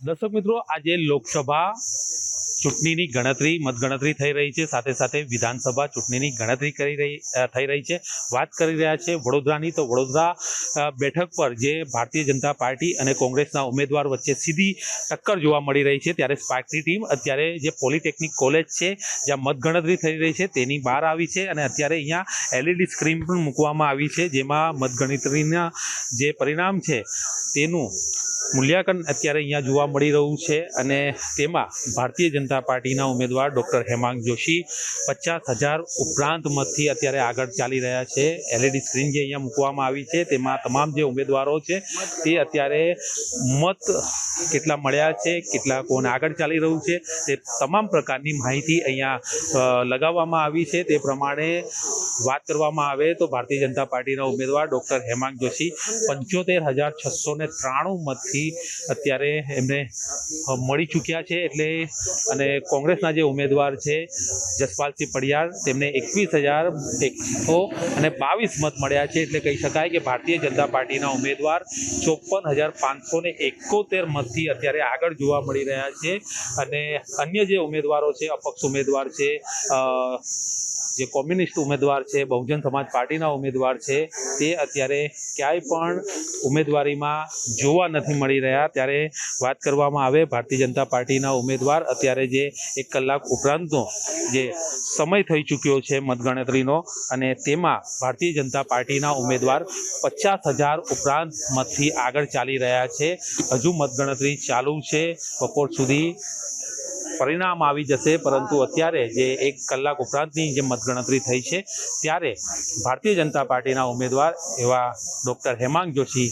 દર્શક મિત્રો આજે લોકસભા ચૂંટણીની ગણતરી, મતગણતરી થઈ રહી છે. સાથે સાથે વિધાનસભા ચૂંટણીની ગણતરી કરી રહી થઈ રહી છે. વાત કરી રહ્યા છે વડોદરાની. તો વડોદરા બેઠક પર જે ભારતીય જનતા પાર્ટી અને કોંગ્રેસના ઉમેદવાર વચ્ચે સીધી ટક્કર જોવા મળી રહી છે. ત્યારે સ્પાર્કની ટીમ અત્યારે જે પોલિટેકનિક કોલેજ છે, જ્યાં મતગણતરી થઈ રહી છે, તેની બહાર આવી છે અને અત્યારે અહીંયા એલઈડી સ્ક્રીન પણ મૂકવામાં આવી છે, જેમાં મતગણતરીના જે પરિણામ છે, તેનું મૂલ્યાંકન અત્યારે અહીંયા જોવા મળી રહ્યું છે અને તેમાં ભારતીય જનતા પાર્ટીના ઉમેદવાર ડૉક્ટર હેમાંગ જોશી પચાસ હજાર ઉપરાંત મતથી અત્યારે આગળ ચાલી રહ્યા છે. એલઈડી સ્ક્રીન જે અહીંયા મૂકવામાં આવી છે, તેમાં તમામ જે ઉમેદવારો છે, તે અત્યારે મત કેટલા મળ્યા છે, કેટલા કોને આગળ ચાલી રહ્યું છે, તે તમામ પ્રકારની માહિતી અહીંયા લગાવવામાં આવી છે. તે પ્રમાણે વાત કરવામાં આવે તો ભારતીય જનતા પાર્ટીના ઉમેદવાર ડૉક્ટર હેમાંગ જોશી પંચોતેર હજાર છસો ને ત્રાણું મતથી અત્યારે એમને મળી ચૂક્યા છે એટલે, અને કોંગ્રેસના જે ઉમેદવાર છે, જસપાલસિંહ પડિયાર, તેમને એકવીસ હજાર એકસો અને બાવીસ મત મળ્યા છે એટલે કહી શકાય કે ભારતીય જનતા પાર્ટીના ઉમેદવાર ચોપન હજાર પાંચસો ને એકોતેર મતથી અત્યારે આગળ જોવા મળી રહ્યા છે. અને અન્ય જે ઉમેદવારો છે, અપક્ષ ઉમેદવાર છે જે કોમ્યુનિસ્ટ ઉમેદવાર છે, બહુજન સમાજ પાર્ટીના ઉમેદવાર છે, તે અત્યારે ક્યાંય પણ ઉમેદવારીમાં જોવા નથી મળી રહ્યા. ત્યારે વાત કરવામાં આવે, ભારતીય જનતા પાર્ટીના ઉમેદવાર અત્યારે જે એક કલાક ઉપરાંતનો જે સમય થઈ ચૂક્યો છે મતગણતરીનો અને તેમાં ભારતીય જનતા પાર્ટીના ઉમેદવાર પચાસ હજાર ઉપરાંત મતથી આગળ ચાલી રહ્યા છે. હજુ મતગણતરી ચાલુ છે. બપોર સુધી પરિણામ આવી જશે, પરંતુ અત્યારે જે એક કલાક ઉપરાંતની જે મતગણતરી થઈ છે, ત્યારે ભારતીય જનતા પાર્ટીના ઉમેદવાર એવા ડૉક્ટર હેમાંગ જોશી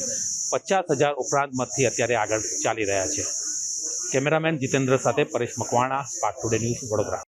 પચાસ હજાર ઉપરાંત મતથી અત્યારે આગળ ચાલી રહ્યા છે. કેમેરામેન જીતેન્દ્ર સાથે Paresh Makwana spark today news Vadodara.